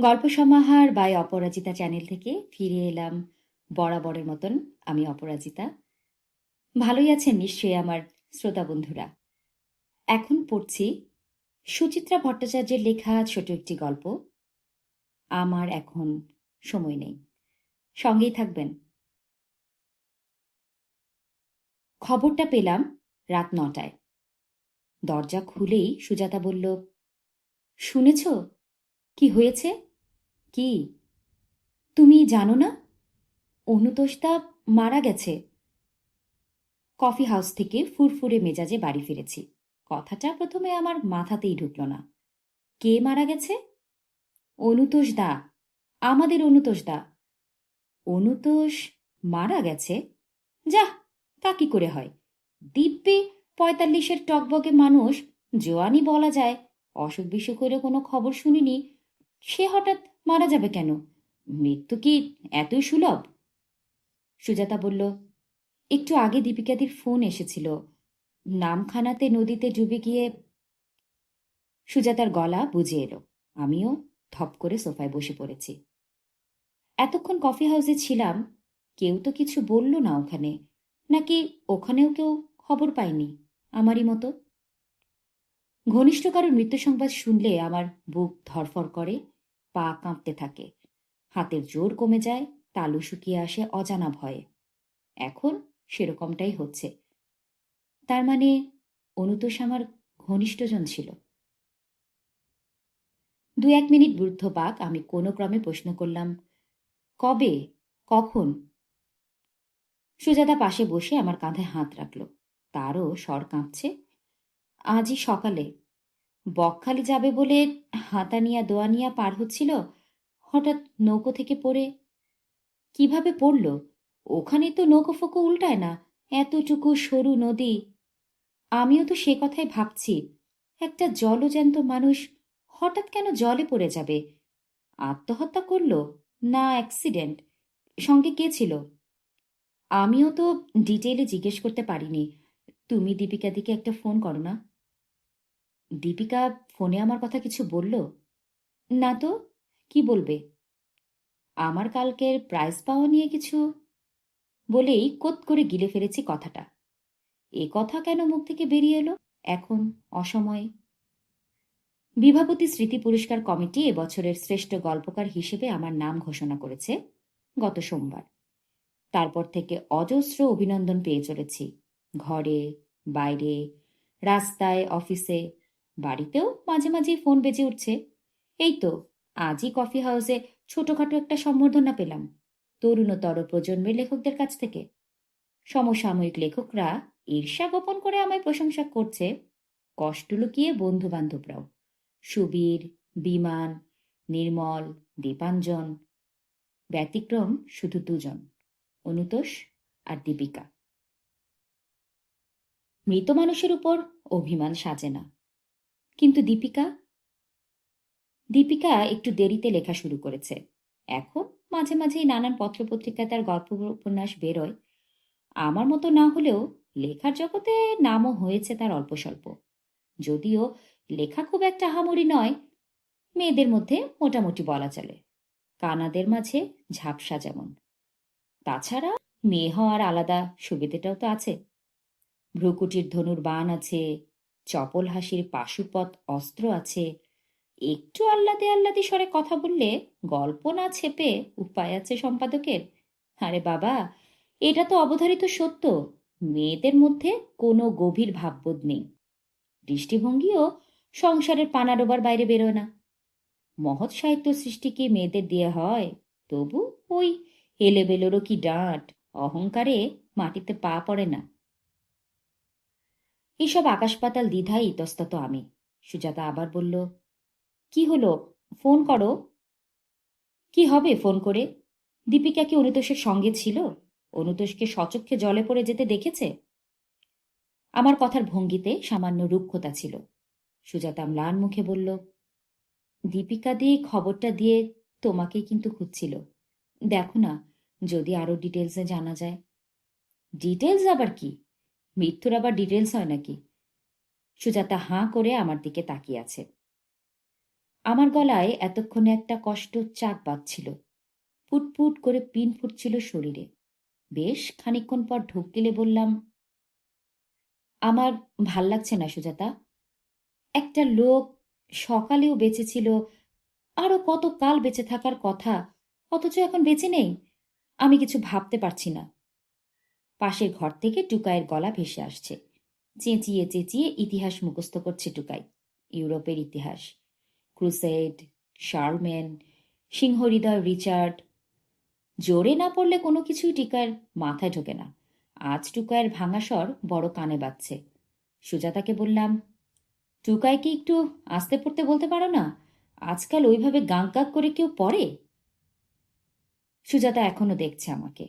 গল্প সমাহার by Aparajita channel থেকে ফিরে এলাম বরাবরের মতন আমি অপরাজিতা। ভালোই আছেন নিশ্চয়ই আমার শ্রোতা বন্ধুরা। এখন পড়ছি সুচিত্রা ভট্টাচার্যের লেখা ছোট একটি গল্প। আমার এখন সময় নেই। সঙ্গেই থাকবেন। খবরটা পেলাম রাত নটায়। দরজা খুলেই সুজাতা বলল, শুনেছ? কি হয়েছে? কি? তুমি জানো না? অনুতোষদা মারা গেছে। কফি হাউস থেকে ফুরফুরে মেজাজে বাড়ি ফিরেছি। কথাটা প্রথমে আমার মাথাতেই ঢুকল না। কে মারা গেছে? অনুতোষ দা আমাদের অনুতোষ দা অনুতোষ মারা গেছে? যা, তা কি করে হয়? দিব্যে পঁয়তাল্লিশের টকবগে মানুষ জোয়ানি বলা যায়। অসুখ বিসুখ করে কোনো খবর শুনিনি। সে হঠাৎ মারা যাবে কেন? মৃত্যু কি এতই সুলভ? সুজাতা বলল, একটু আগে দীপিকাদির ফোন এসেছিল। নামখানাতে নদীতে ডুবে গিয়ে সুজাতার গলা বুঝে এলো। আমিও ধপ করে সোফায় বসে পড়েছি। এতক্ষণ কফি হাউসে ছিলাম, কেউ তো কিছু বলল না ওখানে। নাকি ওখানেও কেউ খবর পায়নি আমারই মতো? ঘনিষ্ঠ কারোর মৃত্যু সংবাদ শুনলে আমার বুক ধরফর করে। পা কাঁপতে থাকে। হাতের জোর কমে যায়, তালু শুকিয়ে আসে অজানা ভয়ে। এখন সেরকমটাই হচ্ছে। তার মানে অনুতোষ আমার ঘনিষ্ঠজন ছিল। দু এক মিনিট বৃদ্ধ বাক, আমি কোনো ক্রমে প্রশ্ন করলাম, কবে? কখন? সুজাতা পাশে বসে আমার কাঁধে হাত রাখল। তারও স্বর কাঁপছে। আজই সকালে বকখালি যাবে বলে হাতানিয়া দোয়ানিয়া পার হচ্ছিল, হঠাৎ নৌকো থেকে পড়ে। কীভাবে পড়ল? ওখানে তো নৌকো ফোকো উল্টায় না, এতটুকু সরু নদী। আমিও তো সে কথাই ভাবছি, একটা জলজ্যান্ত মানুষ হঠাৎ কেন জলে পড়ে যাবে? আত্মহত্যা করল? না, অ্যাক্সিডেন্ট। সঙ্গে কে ছিল? আমিও তো ডিটেইলে জিজ্ঞেস করতে পারিনি। তুমি দীপিকা দিকে একটা ফোন করো না। দীপিকা ফোনে আমার কথা কিছু বলল? না তো, কি বলবে? আমার কালকের প্রাইজ পাওয়া নিয়ে কিছু বলেই কোত করে গিলে ফেলেছি কথাটা। এ কথা কেন মুখ থেকে বেরিয়ে এলো? এখন অসময়ে। বিভাবতী স্মৃতি পুরস্কার কমিটি এবছরের শ্রেষ্ঠ গল্পকার হিসেবে আমার নাম ঘোষণা করেছে গত সোমবার। তারপর থেকে অজস্র অভিনন্দন পেয়ে চলেছি। ঘরে, বাইরে, রাস্তায়, অফিসে বাড়িতেও মাঝে মাঝে ফোন বেজে উঠছে। এই তো, আজই কফি হাউসে ছোটখাটো একটা সম্বর্ধনা পেলাম, তরুণতর প্রজন্মের লেখকদের কাছ থেকে। সমসাময়িক লেখকরা ঈর্ষা গোপন করে আমায় প্রশংসা করছে, কষ্ট লুকিয়ে বন্ধু বান্ধবরাও সুবীর, বিমান, নির্মল, দীপাঞ্জন, ব্যতিক্রম শুধু দুজন, অনুতোষ আর দীপিকা। মৃত মানুষের উপর অভিমান সাজে না। কিন্তু দীপিকা? দীপিকা একটু দেরিতে লেখা শুরু করেছে। এখন মাঝে মাঝেই নানান পত্রপত্রিকায় তার গল্প উপন্যাস বেরোয়। আমার মতো না হলেও লেখার জগতে নামও হয়েছে তার অল্প স্বল্প যদিও লেখা খুব একটা হামরি নয়, মেয়েদের মধ্যে মোটামুটি বলা চলে। কানাদের মাঝে ঝাপসা যেমন। তাছাড়া মেয়ে হওয়ার আলাদা সুবিধেটাও তো আছে। ভ্রুকুটির ধনুর বান আছে চপল হাসির পাশুপথ অস্ত্র আছে। একটু আহ্লাদে আহ্লাদে স্বরে কথা বললে গল্প না ছেপে উপায় আছে সম্পাদকের। আরে বাবা, এটা তো অবধারিত সত্য। মেয়েদের মধ্যে কোনো গভীর ভাববোধ নেই। দৃষ্টিভঙ্গিও সংসারের পানাডোবার বাইরে বেরোয় না। মহৎ সাহিত্য সৃষ্টি কি মেয়েদের দিয়ে হয়, তবু ওই এলেবেলেরও কি ডাঁট? অহংকারে মাটিতে পা পড়ে না। এইসব আকাশপাতাল দ্বিধায় ইতস্তত আমি। সুজাতা আবার বলল, কি হলো? ফোন করো। কি হবে ফোন করে? দীপিকা কি অনুতোষের সঙ্গে ছিল? অনুতোষকে সচক্ষে জলে পড়ে যেতে দেখেছে? আমার কথার ভঙ্গিতে সামান্য রুক্ষতা ছিল। সুজাতা ম্লান মুখে বলল, দীপিকা দিয়ে খবরটা দিয়ে তোমাকেই কিন্তু খুঁজছিল। দেখো না, যদি আরও ডিটেলসে জানা যায়। ডিটেলস আবার কি? মৃত্যুর আবার ডিটেলস হয় নাকি? সুজাতা হাঁ করে আমার দিকে তাকিয়ে আছে। আমার গলায় এতক্ষণে একটা কষ্ট চাক বাঁধছিল ফুটফুট করে পিন ফুটছিল শরীরে। বেশ খানিকক্ষণ পর ঢোক গেলে বললাম, আমার ভালো লাগছে না সুজাতা। একটা লোক সকালেও বেঁচে ছিল আরও কত কাল বেঁচে থাকার কথা, অথচ এখন বেঁচে নেই। আমি কিছু ভাবতে পারছি না। পাশের ঘর থেকে টুকাইয়ের গলা ভেসে আসছে। চেঁচিয়ে চেঁচিয়ে ইতিহাস মুখস্থ করছে টুকাই, ইউরোপের ইতিহাস। ক্রুসেড, শার্লম্যান, সিংহহৃদয় রিচার্ড। জোরে না পড়লে কোনো কিছুই টিকার মাথায় ঢোকে না। আজ টুকায়ের ভাঙা স্বর বড় কানে বাজছে। সুজাতাকে বললাম, টুকাইকে একটু আস্তে পড়তে বলতে পারো না? আজকাল ওইভাবে গাঁক করে কেউ পড়ে? সুজাতা এখনও দেখছে আমাকে।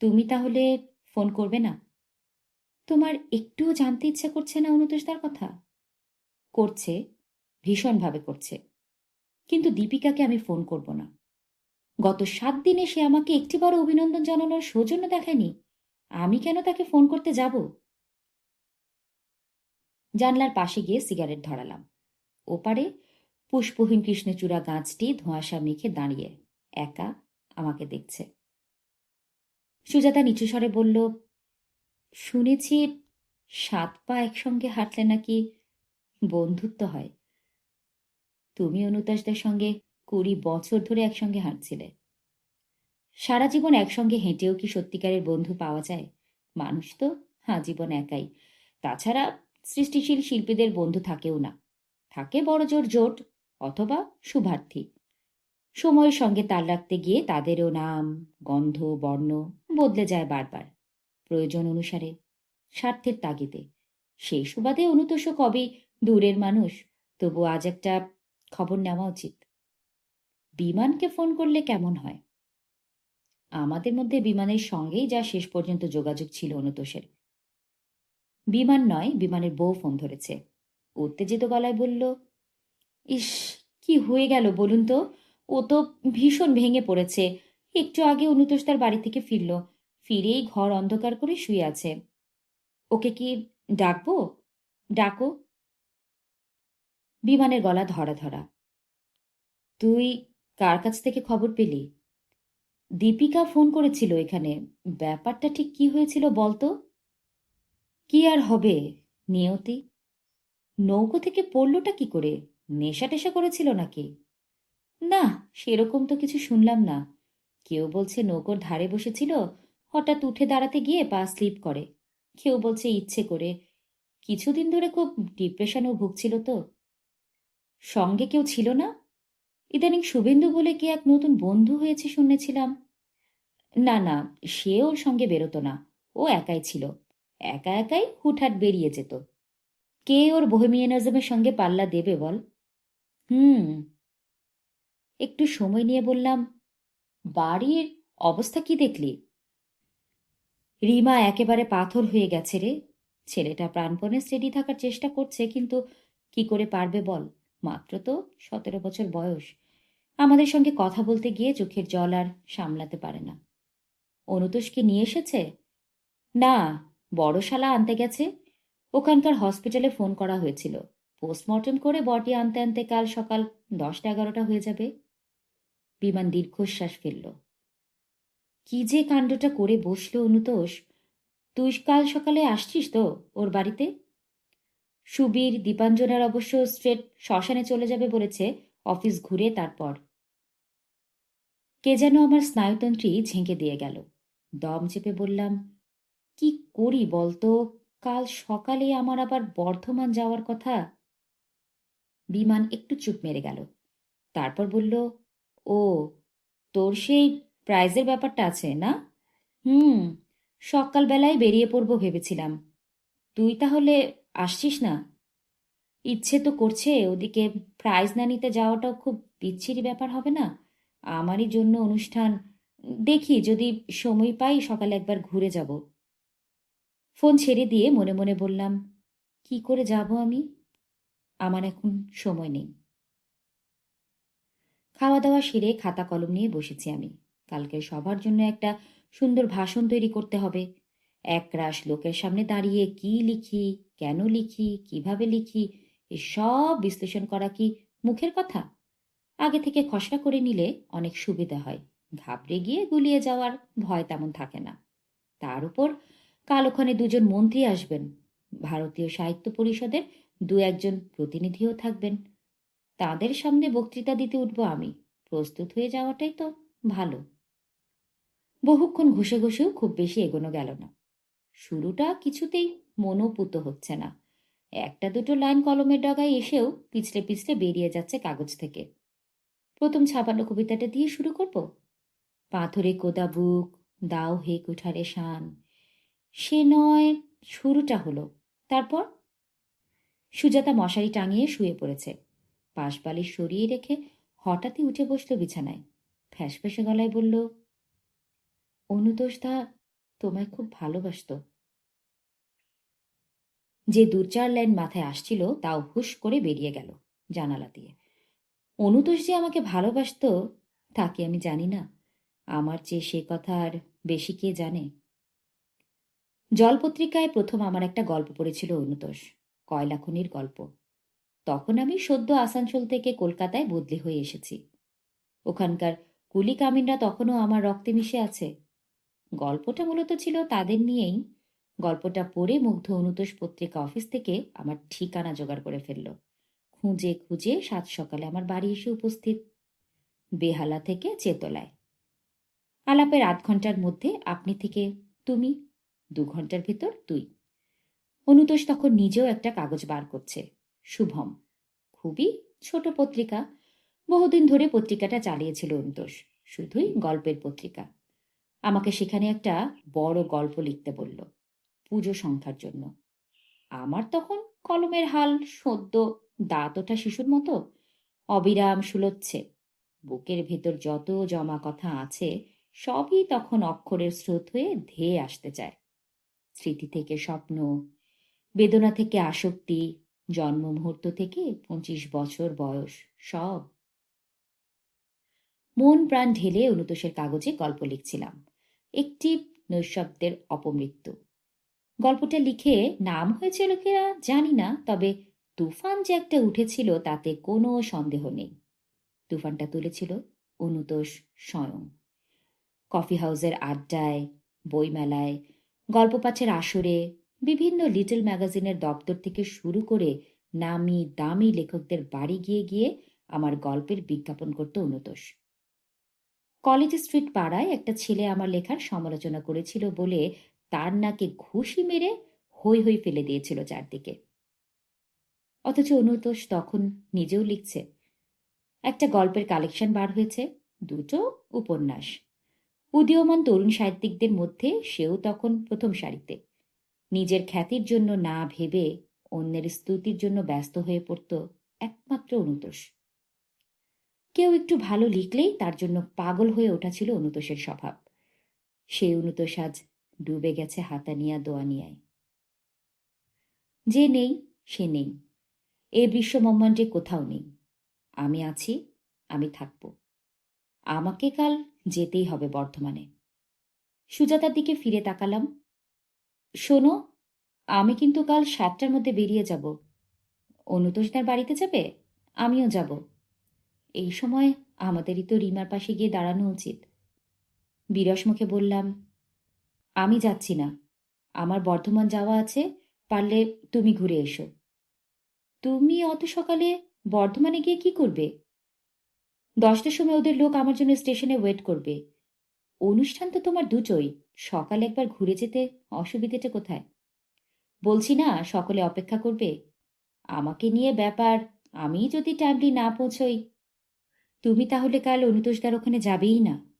তুমি তাহলে ফোন করবে না। তোমার একটুও জানতে ইচ্ছা করছে না অনুতোষদার কথা? করছে, ভীষণভাবে করছে। কিন্তু দীপিকাকে আমি ফোন করব না। গত সাত দিনে সে আমাকে একটিবারও অভিনন্দন জানানোর সৌজন্য দেখায়নি। আমি কেন তাকে ফোন করতে যাব? জানলার পাশে গিয়ে সিগারেট ধরালাম। ওপারে পুষ্পহীন কৃষ্ণচূড়া গাছটি ধোঁয়াশা মেখে দাঁড়িয়ে একা আমাকে দেখছে। সুজাতা নিচু স্বরে বলল, শুনেছি সাত পা একসঙ্গে হাঁটলে নাকি বন্ধুত্ব হয়। তুমি অনুতাসদের সঙ্গে কুড়ি বছর ধরে একসঙ্গে হাঁটছিলে। সারা জীবন একসঙ্গে হেঁটেও কি সত্যিকারের বন্ধু পাওয়া যায়? মানুষ তো জীবন একাই। তাছাড়া সৃষ্টিশীল শিল্পীদের বন্ধু থাকেও না। থাকে বড় জোর জোট অথবা শুভার্থী। সময়ের সঙ্গে তাল রাখতে গিয়ে তাদেরও নাম, গন্ধ, বর্ণ বদলে যায় বারবার। প্রয়োজন অনুসারে, স্বার্থের তাগিদে। সেই সুবাদে অনুতোষ কবে দূরের মানুষ, তবু আজ একটা খবর নেওয়া উচিত। বিমানকে ফোন করলে কেমন হয়? আমাদের মধ্যে বিমানের সঙ্গেই যা শেষ পর্যন্ত যোগাযোগ ছিল অনুতোষের। বিমান নয়, বিমানের বউ ফোন ধরেছে। উত্তেজিত গলায় বলল, ইস, কি হয়ে গেল বলুন তো? ও তো ভীষণ ভেঙে পড়েছে। একটু আগে অনুতোষ তার বাড়ি থেকে ফিরল। ফিরেই ঘর অন্ধকার করে শুয়ে আছে। ওকে কি ডাকবো? ডাকো। বিমানের গলা ধরা ধরা। তুই কার কাছ থেকে খবর পেলি? দীপিকা ফোন করেছিল এখানে। ব্যাপারটা ঠিক কি হয়েছিল বলতো? কি আর হবে? নিয়তি? নৌকো থেকে পড়লটা কি করে? নেশা টেশা করেছিল নাকি? না, সেরকম তো কিছু শুনলাম না। কেউ বলছে নৌকোর ধারে বসেছিল, হঠাৎ উঠে দাঁড়াতে গিয়ে পা স্লিপ করে। কেউ বলছে ইচ্ছে করে। কিছুদিন ধরে খুব ডিপ্রেশনও ভুগছিল তো। সঙ্গে কেউ ছিল না? ইদানিং শুভেন্দু বলে কি এক নতুন বন্ধু হয়েছে শুনেছিলাম। না না, সে ওর সঙ্গে বেরোতো না। ও একাই ছিল। একা একাই হুটহাট বেরিয়ে যেত। কে ওর বহেমিয়ানিজমের সঙ্গে পাল্লা দেবে বল? হুম একটু সময় নিয়ে বললাম, বাড়ির অবস্থা কি দেখলি? রিমা একেবারে পাথর হয়ে গেছে রে। ছেলেটা প্রাণপণে স্টেডি থাকার চেষ্টা করছে, কিন্তু কি করে পারবে বল? মাত্র তো সতেরো বছর বয়স। আমাদের সঙ্গে কথা বলতে গিয়ে চোখের জল আর সামলাতে পারে না। অনুতোষ কি নিয়ে এসেছে? না বড় শালা আনতে গেছে। ওখানকার হসপিটালে ফোন করা হয়েছিল। পোস্টমর্টম করে বটি আনতে আনতে কাল সকাল দশটা এগারোটা হয়ে যাবে। বিমান দীর্ঘশ্বাস ফেলল। কি যে কাণ্ডটা করে বসল অনুতোষ, তুই কাল সকালে আসছিস তো ওর বাড়িতে? সুবীর দীপাঞ্জনার অবশ্য স্ট্রেট শ্মশানে চলে যাবে বলেছে, অফিস ঘুরে তারপর। কে যেন আমার স্নায়ুতন্ত্রী ঝেঁকে দিয়ে গেল। দম চেপে বললাম, কি করি বলতো, কাল সকালে আমার আবার বর্ধমান যাওয়ার কথা? বিমান একটু চুপ মেরে গেল। তারপর বলল ও, তোর সেই প্রাইজের ব্যাপারটা আছে, না? হুম, সকালবেলায় বেরিয়ে পড়ব ভেবেছিলাম। তুই তাহলে আসছিস না? ইচ্ছে তো করছে, ওদিকে প্রাইজ না নিতে যাওয়াটাও খুব বিচ্ছিরি ব্যাপার হবে না? আমারই জন্য অনুষ্ঠান, দেখি যদি সময় পাই সকালে একবার ঘুরে যাব। ফোন ছেড়ে দিয়ে মনে মনে বললাম, কি করে যাব আমি? আমার এখন সময় নেই। খাওয়া দাওয়া সেরে খাতা কলম নিয়ে বসেছি আমি। কালকে সবার জন্য একটা সুন্দর ভাষণ তৈরি করতে হবে। এক রাশ লোকের সামনে দাঁড়িয়ে কি লিখি, কেন লিখি, কীভাবে লিখি, এসব বিশ্লেষণ করা কি মুখের কথা? আগে থেকে খসড়া করে নিলে অনেক সুবিধা হয়। ঘাবড়ে গিয়ে গুলিয়ে যাওয়ার ভয় তেমন থাকে না। তার উপর কাল ওখানে দুজন মন্ত্রী আসবেন। ভারতীয় সাহিত্য পরিষদের দু একজন প্রতিনিধিও থাকবেন। তাদের সামনে বক্তৃতা দিতে উঠব আমি। প্রস্তুত হয়ে যাওয়াটাই তো ভালো। বহুক্ষণ ঘষে ঘষেও খুব বেশি এগোনো গেল না। শুরুটা কিছুতেই মনোপুত হচ্ছে না। একটা দুটো লাইন কলমের ডগায় এসেও পিছলে পিছলে বেরিয়ে যাচ্ছে কাগজ থেকে। প্রথম ছাপানো কবিতাটা দিয়ে শুরু করব? পাথরে কোদা বুক, দাও হে কুঠারে শান। সে নয়, শুরুটা হলো। তারপর? সুজাতা মশারি টাঙিয়ে শুয়ে পড়েছে। পাশবালিশ সরিয়ে রেখে হঠাৎই উঠে বসল বিছানায়। ফ্যাসফেসে গলায় বলল, অনুতোষদা, তোমায় খুব ভালোবাসত। যে দু চার লাইন মাথায় আসছিল, তাও হুশ করে বেরিয়ে গেল জানালা দিয়ে। অনুতোষ যে আমাকে ভালোবাসত, তা কি আমি জানি না। আমার চেয়ে সে কথা আর বেশি কে জানে? জলপত্রিকায় প্রথম আমার একটা গল্প পড়েছিল অনুতোষ কয়লাখনির গল্প। তখন আমি সদ্য আসানসোল থেকে কলকাতায় বদলি হয়ে এসেছি। ওখানকার কুলি কামিনরা তখনও আমার রক্তে মিশে আছে। গল্পটা মূলত ছিল তাদের নিয়েই। গল্পটা পড়ে মুগ্ধ অনুতোষ পত্রিকা অফিস থেকে আমার ঠিকানা জোগাড় করে ফেলল। খুঁজে খুঁজে সাত সকালে আমার বাড়ি এসে উপস্থিত। বেহালা থেকে চেতলায়। আলাপের আধ ঘণ্টার মধ্যে আপনি থেকে তুমি, দু ঘণ্টার ভিতর তুই। অনুতোষ তখন নিজেও একটা কাগজ বার করছে। শুভম। খুবই ছোট পত্রিকা। বহুদিন ধরে পত্রিকাটা চালিয়েছিল অনুতোষ। শুধুই গল্পের পত্রিকা। আমাকে সেখানে একটা বড় গল্প লিখতে বলল, পুজো সংখ্যার জন্য। আমার তখন কলমের হাল, সদ্য, দাঁত ওঠা শিশুর মতো অবিরাম শুলোচ্ছে বুকের ভেতর যত জমা কথা আছে, সবই তখন অক্ষরের স্রোত হয়ে ধেয়ে আসতে চায়। স্মৃতি থেকে স্বপ্ন, বেদনা থেকে আসক্তি জন্ম মুহূর্ত থেকে পঁচিশ বছর বয়স সব। মন প্রাণ ঢেলে অনুতোষের কাগজে গল্প লিখছিলাম। একটি নৈশব্দের অপমৃত্যু। গল্পটা লিখে নাম হয়েছিল কিনা জানি না, তবে তুফান যে একটা উঠেছিল তাতে কোনো সন্দেহ নেই। তুফানটা তুলেছিল অনুতোষ স্বয়ং। কফি হাউসের আড্ডায়, বইমেলায়, গল্প পাঠের আসরে বিভিন্ন লিটল ম্যাগাজিনের দপ্তর থেকে শুরু করে নামি দামি লেখকদের বাড়ি গিয়ে গিয়ে আমার গল্পের বিজ্ঞাপন করত অনুতোষ। কলেজ স্ট্রিট পাড়ায় একটা ছেলে আমার লেখার সমালোচনা করেছিল বলে তার নাকে ঘুষি মেরে হই হই ফেলে দিয়েছিল চারদিকে। অথচ অনুতোষ তখন নিজেও লিখছে। একটা গল্পের কালেকশন বার হয়েছে, দুটো উপন্যাস। উদীয়মান তরুণ সাহিত্যিকদের মধ্যে সেও তখন প্রথম সারিতে। নিজের খ্যাতির জন্য না ভেবে অন্যের স্তুতির জন্য ব্যস্ত হয়ে পড়ত একমাত্র অনুতোষ। কেউ একটু ভালো লিখলেই তার জন্য পাগল হয়ে ওঠা ছিল অনুতোষের স্বভাব। সেই অনুতোষ আজ ডুবে গেছে হাতানিয়া দোয়ানিয়ায় যে নেই, সে নেই। এ বিশ্বব্রহ্মাণ্ডে কোথাও নেই। আমি আছি, আমি থাকব। আমাকে কাল যেতেই হবে বর্ধমানে। সুজাতার দিকে ফিরে তাকালাম। শোনো, আমি কিন্তু কাল সাতটার মধ্যে বেরিয়ে যাব। অনুতোষদার বাড়িতে যাবে? আমিও যাব। এই সময় আমাদেরই তো রিমার পাশে গিয়ে দাঁড়ানো উচিত। বিরস মুখে বললাম, আমি যাচ্ছি না। আমার বর্ধমান যাওয়া আছে, পারলে তুমি ঘুরে এসো। তুমি অত সকালে বর্ধমানে গিয়ে কি করবে? দশটার সময় ওদের লোক আমার জন্য স্টেশনে ওয়েট করবে। অনুষ্ঠান তো তোমার দুটোই। সকালে একবার ঘুরে যেতে অসুবিধেটা কোথায়? বলছি না, সকলে অপেক্ষা করবে। আমাকে নিয়ে ব্যাপার, আমি যদি টাইমলি না পৌঁছই। তুমি তাহলে কাল অনুতোষদার ওখানে যাবেই না।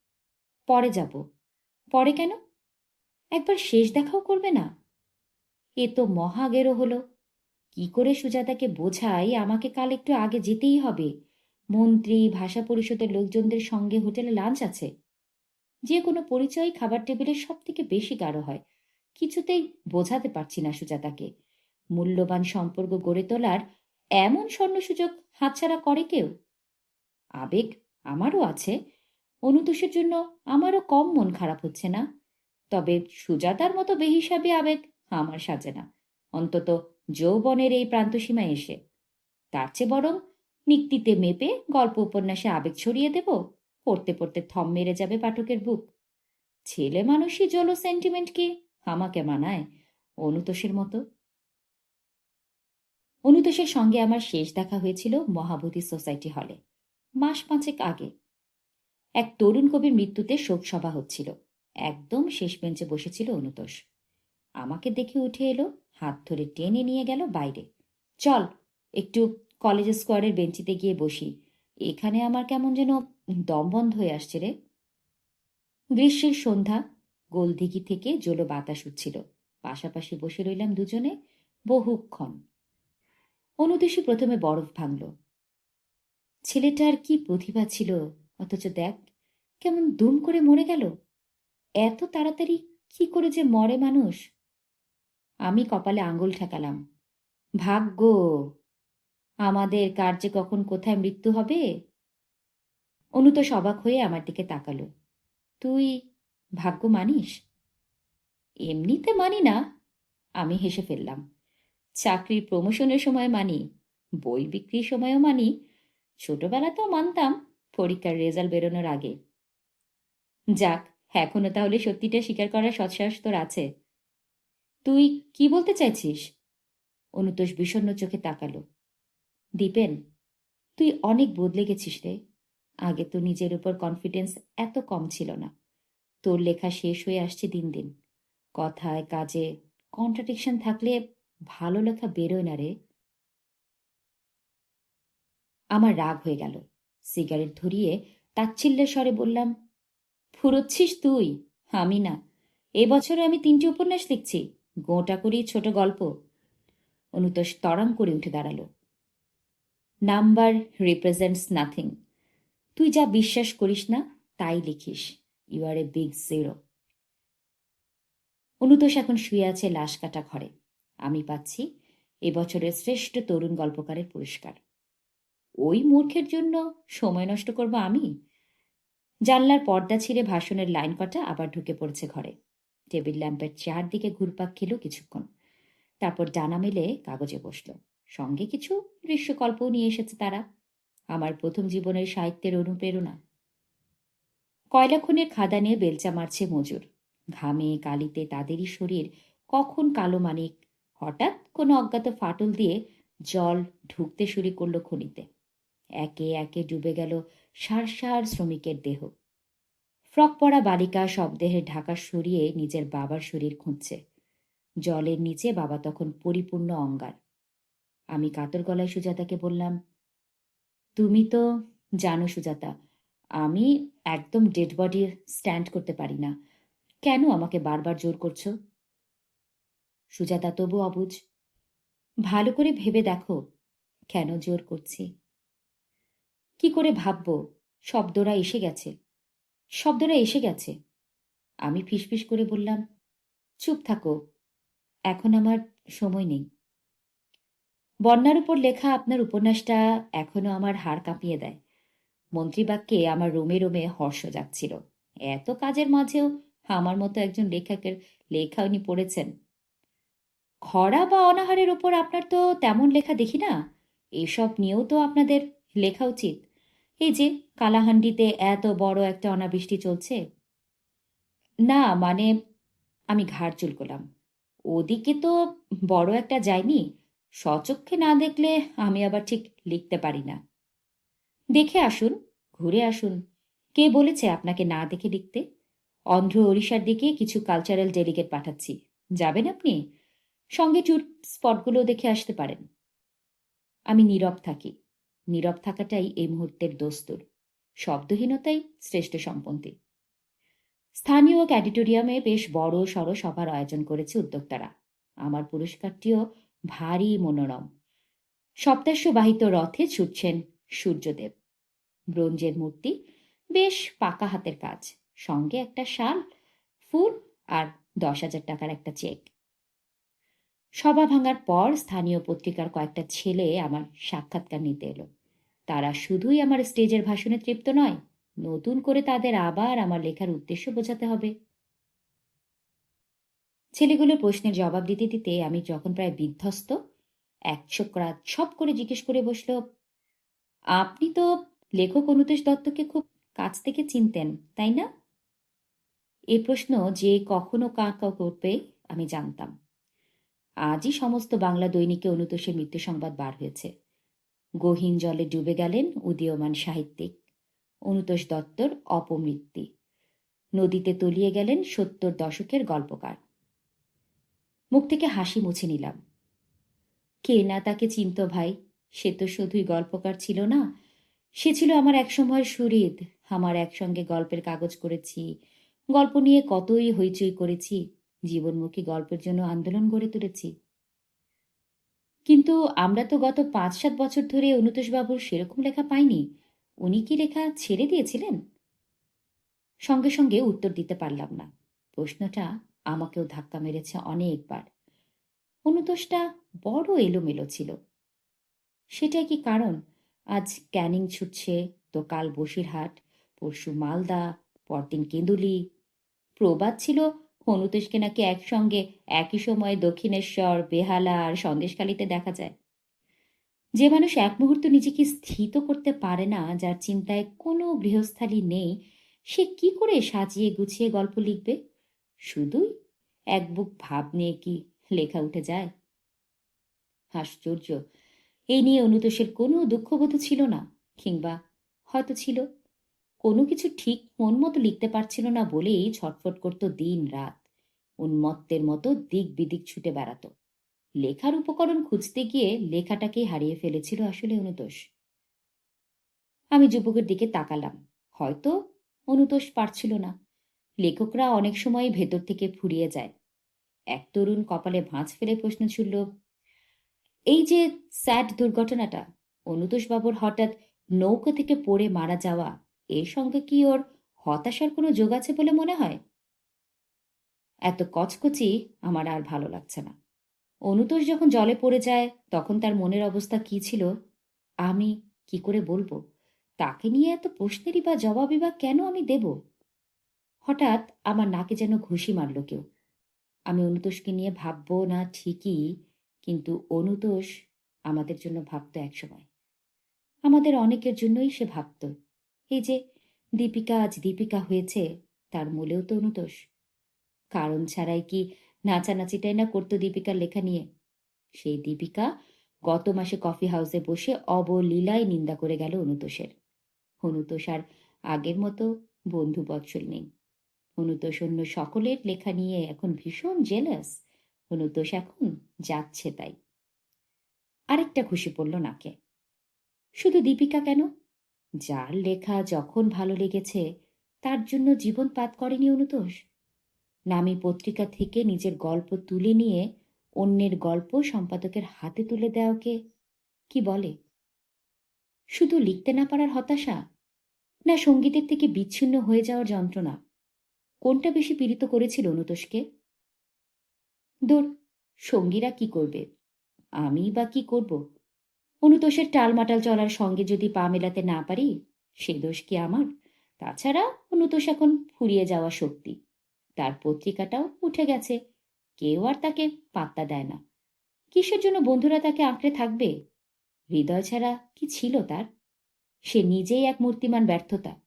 পরে যাব। পরে কেন? একবার শেষ দেখাও করবে না। এ তো মহাগেরো হলো। কি করে সুজাতাকে বোঝাই, আমাকে কাল একটু আগে যেতেই হবে। মন্ত্রী, ভাষা পরিষদের লোকজনদের সঙ্গে হোটেলে লাঞ্চ আছে। যে কোনো পরিচয় খাবার টেবিলের সব থেকে বেশি গাঢ় হয়। কিছুতেই বোঝাতে পারছি না সুজাতাকে। মূল্যবান সম্পর্ক গড়ে তোলার এমন স্বর্ণ সুযোগ হাতছাড়া করে কেউ? আবেগ আমারও আছে। অনুতোষের জন্য আমারও কম মন খারাপ হচ্ছে না। তবে সুজাতার মতো বেহিসাবি আবেগ আমার সাজে না। অন্তত যৌবনের এই প্রান্তসীমায় এসে। তার চেয়ে বরং নিক্তিতে মেপে গল্প উপন্যাসে আবেগ ছড়িয়ে দেব। পড়তে পড়তে থম মেরে যাবে পাঠকের বুক। ছেলে মানুষই জলো সেন্টিমেন্ট কি? আমাকে মানায়? অনুতোষের মতো। অনুতোষের সঙ্গে আমার শেষ দেখা হয়েছিল মহাবোধি সোসাইটি হলে, মাস পাঁচেক আগে। এক তরুণ কবির মৃত্যুতে শোকসভা হচ্ছিল। একদম শেষ বেঞ্চে বসেছিল অনুতোষ। আমাকে দেখে উঠে এলো, হাত ধরে টেনে নিয়ে গেল বাইরে। চল, একটু কলেজ স্কোয়ারের বেঞ্চিতে গিয়ে বসি। এখানে আমার কেমন যেন দম বন্ধ হয়ে আসছে রে। গ্রীষ্মের সন্ধ্যা, গোলদিঘি থেকে জলো বাতাস উঠছিল। পাশাপাশি বসে রইলাম দুজনে বহুক্ষণ। অনুদেশী প্রথমে বরফ ভাঙল। ছেলেটার কি প্রতিভা ছিল? অথচ দেখ, কেমন দুম করে মরে গেল। এত তাড়াতাড়ি কি করে যে মরে মানুষ? আমি কপালে আঙুল ঠেকালাম। ভাগ্য, আমাদের কার্যে কখন কোথায় মৃত্যু হবে? অনু তো সবাক হয়ে আমার দিকে তাকালো। তুই ভাগ্য মানিস? এমনিতে মানি না। আমি হেসে ফেললাম। চাকরির প্রমোশনের সময় মানি, বই বিক্রির সময়ও মানি ছোটবেলাতেও মানতাম পরীক্ষার রেজাল্ট বেরোনোর আগে। যাক, এখনও তাহলে সত্যিটা স্বীকার করার সৎসাহস তোর আছে। তুই কি বলতে চাইছিস? অনুতোষ বিষণ্ন চোখে তাকালো। দীপেন, তুই অনেক বদলে গেছিস রে। আগে তো নিজের উপর কনফিডেন্স এত কম ছিল না। তোর লেখা শেষ হয়ে আসছে দিন দিন। কথায়, কাজে কন্ট্রাডিকশন থাকলে ভালো লেখা বেরোয় না রে। আমার রাগ হয়ে গেল। সিগারেট ধরিয়ে তাচ্ছিল্যের স্বরে বললাম, ফুরোচ্ছিস তুই? আমি না। এবছরে আমি তিনটি উপন্যাস লিখছি। গোটা করি ছোট গল্প। অনুতোষ তরাং করে উঠে দাঁড়াল। নাম্বার রিপ্রেজেন্টস নাথিং তুই যা বিশ্বাস করিস না, তাই লিখিস। You are a big zero Anutosh এখন শুয়ে আছে লাশ কাটা ঘরে। আমি পাচ্ছি এবছরের শ্রেষ্ঠ তরুণ গল্পকারের পুরস্কার। ওই মূর্খের জন্য সময় নষ্ট করব আমি? জানলার পর্দা ছিঁড়ে ভাষণের লাইন কটা আবার ঢুকে পড়েছে ঘরে। টেবিল ল্যাম্পের চারদিকে ঘুরপাক খেল কিছুক্ষণ। তারপর ডানা মেলে কাগজে বসল। সঙ্গে কিছু দৃশ্যকল্পও নিয়ে এসেছে তারা। আমার প্রথম জীবনের সাহিত্যের অনুপ্রেরণা। কয়লা খুনের খাদানে বেলচা মারছে মজুর। ঘামে কালিতে তাদেরই শরীর, কখন কালো মানিক? হঠাৎ কোনো অজ্ঞাত ফাটল দিয়ে জল ঢুকতে শুরু করল খনিতে। একে একে ডুবে গেল সার সার শ্রমিকের দেহ। ফ্রক পরা বালিকা শবদেহের ঢাকা সরিয়ে নিজের বাবার শরীর খুঁজছে। জলের নিচে বাবা তখন পরিপূর্ণ অঙ্গার। আমি কাতর গলায় সুজাতাকে বললাম তুমি তো জানো সুজাতা, আমি একদম ডেড বডি স্ট্যান্ড করতে পারি না। কেন আমাকে বারবার জোর করছ? সুজাতা, তবু অবুঝ। ভালো করে ভেবে দেখো কেন জোর করছি। কি করে ভাববো? শব্দরা এসে গেছে। শব্দরা এসে গেছে। আমি ফিসফিস করে বললাম, চুপ থাকো, এখন আমার সময় নেই। বন্যার উপর লেখা আপনার উপন্যাসটা এখনও আমার হাড় কাঁপিয়ে দেয়। মন্ত্রীবাক্যে আমার রোমে রোমে হর্ষ যাচ্ছিল এত কাজের মাঝেও আমার মতো একজন লেখকের লেখা উনি পড়েছেন। খরা বা অনাহারের ওপর আপনার তো তেমন লেখা দেখি না। এসব নিয়েও তো আপনাদের লেখা উচিত। এই যে কালাহান্ডিতে এত বড় একটা অনাবৃষ্টি চলছে। না মানে আমি ঘাড় চুলকলাম। ওদিকে তো বড় একটা যায়নি। সচক্ষে না দেখলে আমি আবার ঠিক লিখতে পারি না। দেখে আসুন, ঘুরে আসুন। কে বলেছে আপনাকে না দেখে লিখতে? অন্ধ্র ওড়িশার দিকে কিছু কালচারাল ডেলিগেট পাঠাচ্ছি। যাবেন আপনি? সঙ্গে ট্যুর স্পটগুলো দেখে আসতে পারেন। আমি নীরব থাকি। নীরব থাকাটাই এই মুহূর্তের দোস্তুর। শব্দহীনতাই শ্রেষ্ঠ সম্পত্তি। স্থানীয় ক্যাডিটোরিয়ামে বেশ বড় সড় সভার আয়োজন করেছে উদ্যোক্তারা। আমার পুরস্কারটিও ভারী মনোরম। সপ্তাশ্ববাহিত রথে ছুটছেন সূর্যদেব। ব্রোঞ্জের মূর্তি বেশ পাকা হাতের কাজ। সঙ্গে একটা শাল, ফুল আর দশ হাজার টাকার একটা চেক। সভা ভাঙার পর স্থানীয় পত্রিকার কয়েকটা ছেলে আমার সাক্ষাৎকার নিতে এলো। তারা শুধুই আমার স্টেজের ভাষণে তৃপ্ত নয়, নতুন করে তাদের আবার আমার লেখার উদ্দেশ্য বোঝাতে হবে। ছেলেগুলোর প্রশ্নের জবাব দিতে দিতে আমি যখন প্রায় বিধ্বস্ত এক ছোকরা ছপ করে জিজ্ঞেস করে বসল, আপনি তো লেখক অনুতেশ দত্তকে খুব কাছ থেকে চিনতেন, তাই না? এ প্রশ্ন যে কখনো কাকা করবে, আমি জানতাম। আজই সমস্ত বাংলা দৈনিকে অনুতোষের মৃত্যু সংবাদ বার হয়েছে। গহীন জলে ডুবে গেলেন উদীয়মান সাহিত্যিক, অনুতোষ দত্তর অপমৃত্যু। নদীতে তলিয়ে গেলেন সত্তর দশকের গল্পকার। মুখ থেকে হাসি মুছে নিলাম। কে না তাকে চিনত ভাই? সে তো শুধুই গল্পকার ছিল না। সে ছিল আমার একসময়ের সুরিদ আমার একসঙ্গে গল্পের কাগজ করেছি। গল্প নিয়ে কতই হইচই করেছি। জীবনমুখী গল্পের জন্য আন্দোলন গড়ে তুলেছি। কিন্তু আমরা তো গত পাঁচ সাত বছর ধরে অনুতোষবাবুর সেরকম লেখা পাইনি। উনি কি লেখা ছেড়ে দিয়েছিলেন? সঙ্গে সঙ্গে উত্তর দিতে পারলাম না। প্রশ্নটা আমাকেও ধাক্কা মেরেছে অনেকবার। অনুতোষটা বড় এলোমেলো ছিল। সেটা কি কারণ? আজ ক্যানিং ছুটছে তো কাল বসিরহাট, পরশু মালদা, পরদিন কেঁদুলি প্রবাদ ছিল অনুতোষকে নাকি একসঙ্গে একই সময়ে দক্ষিণেশ্বর, বেহালা আর সন্দেশখালিতে দেখা যায়। যে মানুষ এক মুহূর্ত নিজেকে স্থিত করতে পারে না, যার চিন্তায় কোনো গৃহস্থালী নেই, সে কি করে সাজিয়ে গুছিয়ে গল্প লিখবে? শুধুই এক বুক ভাব নিয়ে কি লেখা উঠে যায়? আশ্চর্য। এই নিয়ে অনুতোষের কোনো দুঃখবোধ ছিল না, কিংবা হয়তো ছিল। কোনো কিছু ঠিক মন মতো লিখতে পারছিল না বলেই ছটফট করত দিন রাত। উন্মত্তের মতো দিক বিদিক ছুটে বেড়াত। লেখার উপকরণ খুঁজতে গিয়ে লেখাটাকেই হারিয়ে ফেলেছিল আসলে অনুতোষ। আমি যুবকের দিকে তাকালাম। হয়তো অনুতোষ পারছিল না। লেখকরা অনেক সময় ভেতর থেকে ফুরিয়ে যায়। এক তরুণ কপালে ভাঁজ ফেলে প্রশ্ন ছুড়ল, এই যে স্যাড দুর্ঘটনাটা অনুতোষ বাবুর হঠাৎ নৌকা থেকে পড়ে মারা যাওয়া, এর সঙ্গে কি ওর হতাশার কোনো যোগ আছে বলে মনে হয়? এত কচকচি আমার আর ভালো লাগছে না। অনুতোষ যখন জলে পড়ে যায়, তখন তার মনের অবস্থা কি ছিল, আমি কি করে বলব? তাকে নিয়ে এত প্রশ্নেরই বা জবাবই বা কেন আমি দেব? হঠাৎ আমার নাকে যেন ঘুষি মারল কেউ। আমি অনুতোষকে নিয়ে ভাববো না ঠিকই, কিন্তু অনুতোষ আমাদের জন্য ভাবত একসময়। আমাদের অনেকের জন্যই সে ভাবত। এই যে দীপিকা আজ দীপিকা হয়েছে, তার মূলেও তো অনুতোষ। কারণ ছাড়াই কি নাচানাচিটাই না করতো দীপিকার লেখা নিয়ে? সেই দীপিকা গত মাসে কফি হাউসে বসে অবলীলায় নিন্দা করে গেল অনুতোষের। অনুতোষ আর আগের মতো বন্ধু বৎসল নেই। অনুতোষ অন্য সকলের লেখা নিয়ে এখন ভীষণ জেলাস অনুতোষ এখন যাচ্ছে তাই। আরেকটা খুশি পড়ল নাকে। শুধু দীপিকা কেন? যার লেখা যখন ভালো লেগেছে, তার জন্য জীবন পাত করেনি অনুতোষ। নামি পত্রিকা থেকে নিজের গল্প তুলে নিয়ে অন্যের গল্প সম্পাদকের হাতে তুলে দেওয়াকে কি বলে? শুধু লিখতে না পারার হতাশা? না সঙ্গীতের থেকে বিচ্ছিন্ন হয়ে যাওয়ার যন্ত্রণা? কোনটা বেশি পীড়িত করেছিল অনুতোষকে? দূর সঙ্গীরা কি করবে? আমি বা কি করব? অনুতোষের টালমাটাল চলার সঙ্গে যদি পা মেলাতে না পারি, সে দোষ কি আমার? তাছাড়া অনুতোষ এখন ফুরিয়ে যাওয়া শক্তি। তার পত্রিকাটাও উঠে গেছে। কেউ আর তাকে পাত্তা দেয় না। কিসের জন্য বন্ধুরা তাকে আঁকড়ে থাকবে? হৃদয় ছাড়া কি ছিল তার? সে নিজেই এক মূর্তিমান ব্যর্থতা।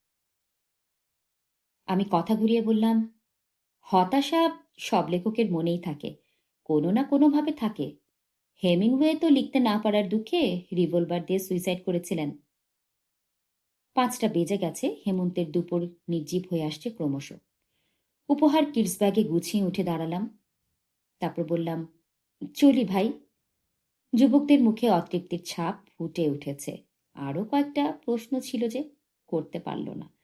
আমি কথা ঘুরিয়ে বললাম, হতাশা সব লেখকের মনেই থাকে, কোনো না কোনোভাবে থাকে। হেমিংওয়ে তো লিখতে না পারার দুঃখে রিভলভার দিয়ে সুইসাইড করেছিলেন। পাঁচটা বেজে গেছে, হেমন্তের দুপুর নির্জীব হয়ে আসছে ক্রমশ। উপহার কিডস ব্যাগে গুছিয়ে উঠে দাঁড়ালাম। তারপর বললাম, চলি ভাই। যুবকদের মুখে অতৃপ্তির ছাপ ফুটে উঠেছে। আরও কয়েকটা প্রশ্ন ছিল যে, করতে পারল না।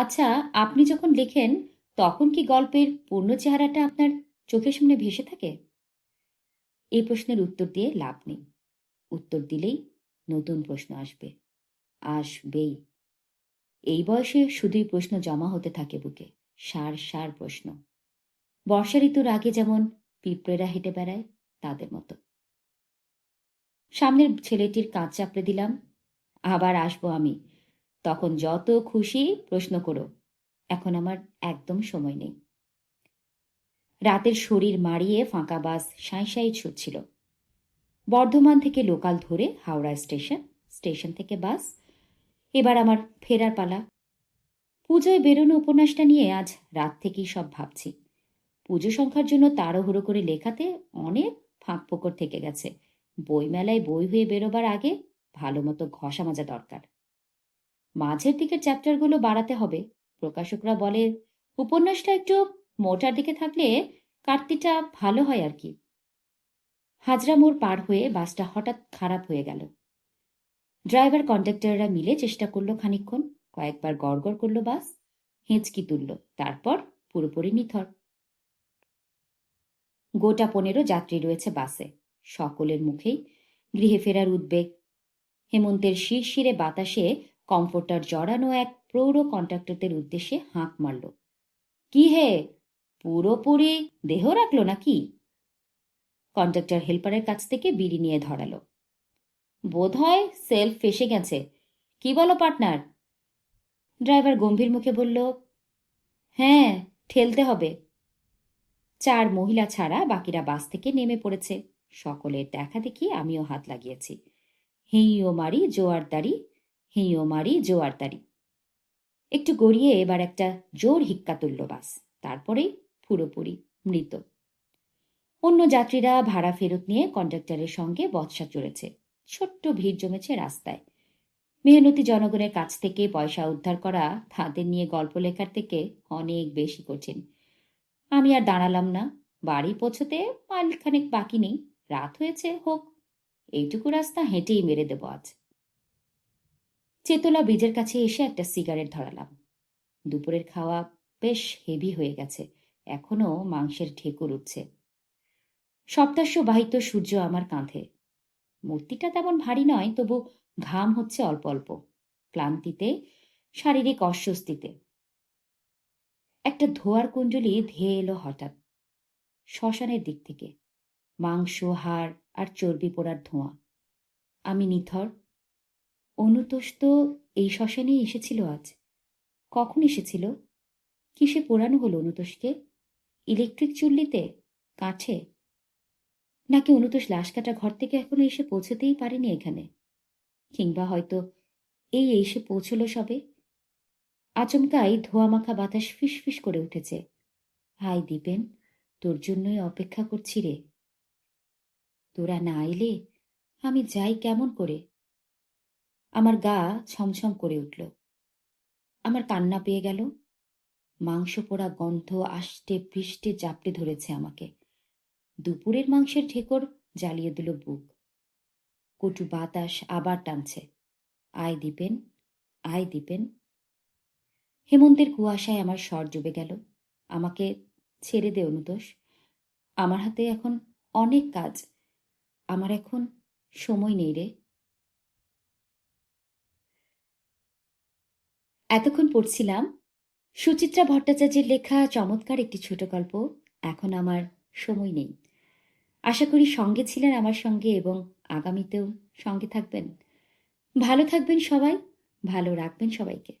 আচ্ছা আপনি যখন লেখেন, তখন কি গল্পের পূর্ণ চেহারাটা আপনার চোখের সামনে ভেসে থাকে? এই প্রশ্নের উত্তর দিয়ে লাভ নেই। উত্তর দিলেই নতুন প্রশ্ন আসবে। আসবেই। এই বয়সে শুধুই প্রশ্ন জমা হতে থাকে বুকে, সার সার প্রশ্ন। বর্ষা ঋতুর আগে যেমন পিঁপড়েরা হেঁটে বেড়ায়, তাদের মতো। সামনের ছেলেটির কাঁচ চাপড়ে দিলাম, আবার আসব আমি। তখন যত খুশি প্রশ্ন করো। এখন আমার একদম সময় নেই। রাতের শরীর মারিয়ে ফাঁকা বাস সাঁই সাঁই ছুটছিল। বর্ধমান থেকে লোকাল ধরে হাওড়া স্টেশন স্টেশন থেকে বাস। এবার আমার ফেরার পালা। পুজোয় বেরোনো উপন্যাসটা নিয়ে আজ রাত থেকেই সব ভাবছি। পুজো সংখ্যার জন্য তাড়াহুড়ো করে লেখাতে অনেক ফাঁক ফোকর থেকে গেছে। বইমেলায় বই হয়ে বেরোবার আগে ভালো মতো ঘষা মাজা দরকার। মাঝের দিকের চ্যাপ্টারগুলো বাড়াতে হবে। প্রকাশকরা বলে, উপন্যাসটা একটু মোটার দিকে থাকলে কাটতিটা ভালো হয় আর কি। হাজরা মোড় পার হয়ে বাসটা হঠাৎ খারাপ হয়ে গেল। ড্রাইভার কন্ডাক্টররা মিলে চেষ্টা করল খানিকক্ষণ, কয়েকবার গড়গড় করল বাস, হেঁচকি তুলল, তারপর পুরোপুরি নিথর। গোটা পনেরো যাত্রী রয়েছে বাসে। সকলের মুখেই গৃহে ফেরার উদ্বেগ। হেমন্তের শিরশিরে বাতাসে কমফোর্টার জড়ানো এক প্রৌঢ় কন্ট্রাক্টরদের উদ্দেশ্যে হাঁক মারল। কি হে, পুরোপুরি দেহ রাখল নাকি? কন্ট্রাক্টর হেল্পারের কাছ থেকে বিড়ি নিয়ে ধরালো। বোধ হয় সেলফ ফেসে গেছে। কি বলো পার্টনার? ড্রাইভার গম্ভীর মুখে বলল হ্যাঁ ঠেলতে হবে। চার মহিলা ছাড়া বাকিরা বাস থেকে নেমে পড়েছে। সকলের দেখা দেখি আমিও হাত লাগিয়েছি। হেঁইও মারি জোয়ারদারি হেঁইও মারি জোয়ারদারি। একটু গড়িয়ে এবার একটা জোর হিক্কা তুলল বাস, তারপরেই পুরোপুরি মৃত। অন্য যাত্রীরা ভাড়া ফেরত নিয়ে কন্ডাক্টরের সঙ্গে বৎসা চড়েছে। ছোট্ট ভিড় জমেছে রাস্তায়। মেহনতি জনগণের কাছ থেকে পয়সা উদ্ধার করা তাদের নিয়ে গল্প লেখার থেকে অনেক বেশি কঠিন। আমি আর দাঁড়ালাম না। বাড়ি পৌঁছতে মাইলখানেক বাকি নেই। রাত হয়েছে, হোক। এইটুকু রাস্তা হেঁটেই মেরে দেবো আজ। চেতলা ব্রিজের কাছে এসে একটা সিগারেট ধরালাম। দুপুরের খাওয়া বেশ হেভি হয়ে গেছে। এখনও মাংসের ঢেকুর উঠছে। সপ্তাশ্য বাহিত সূর্য আমার কাঁধে। মূর্তিটা তেমন ভারী নয়, তবু ঘাম হচ্ছে অল্প অল্প। ক্লান্তিতে, শারীরিক অস্বস্তিতে। একটা ধোয়ার কুণ্ডলি ধেয়ে এলো হঠাৎ। শ্মশানের দিক থেকে। মাংস, হাড় আর চর্বি পোড়ার ধোঁয়া। আমি নিথর অনুতোষ তো এই শ্মশানেই এসেছিল আজ। কখন এসেছিল? কিসে পোড়ানো হলো অনুতোষকে ইলেকট্রিক চুল্লিতে? কাছে? নাকি অনুতোষ লাশ কাটা ঘর থেকে এখনও এসে পৌঁছতেই পারেনি এখানে? কিংবা হয়তো এই এসে পৌঁছলো সবে? আচমকাই ধোয়া মাখা বাতাস ফিসফিস করে উঠেছে। হাই দীপেন, তোর জন্যই অপেক্ষা করছি রে। তোরা না এলে আমি যাই কেমন করে? আমার গা ছমছম করে উঠল। আমার কান্না পেয়ে গেল। মাংস পোড়া গন্ধ আষ্টে পৃষ্ঠে জাপটে ধরেছে আমাকে। দুপুরের মাংসের ঠেকর জ্বালিয়ে দিল বুক। কটু বাতাস আবার টানছে। আয় দিপেন আয় দিপেন। হেমন্তের কুয়াশায় আমার স্বর জুবে গেল। আমাকে ছেড়ে দে অনুতোষ। আমার হাতে এখন অনেক কাজ। আমার এখন সময় নেই রে। এতক্ষণ পড়ছিলাম সুচিত্রা ভট্টাচার্যের লেখা চমৎকার একটি ছোট গল্প। এখন আমার সময় নেই। আশা করি সঙ্গে ছিলেন আমার সঙ্গে এবং আগামীতেও সঙ্গে থাকবেন। ভালো থাকবেন সবাই, ভালো রাখবেন সবাইকে।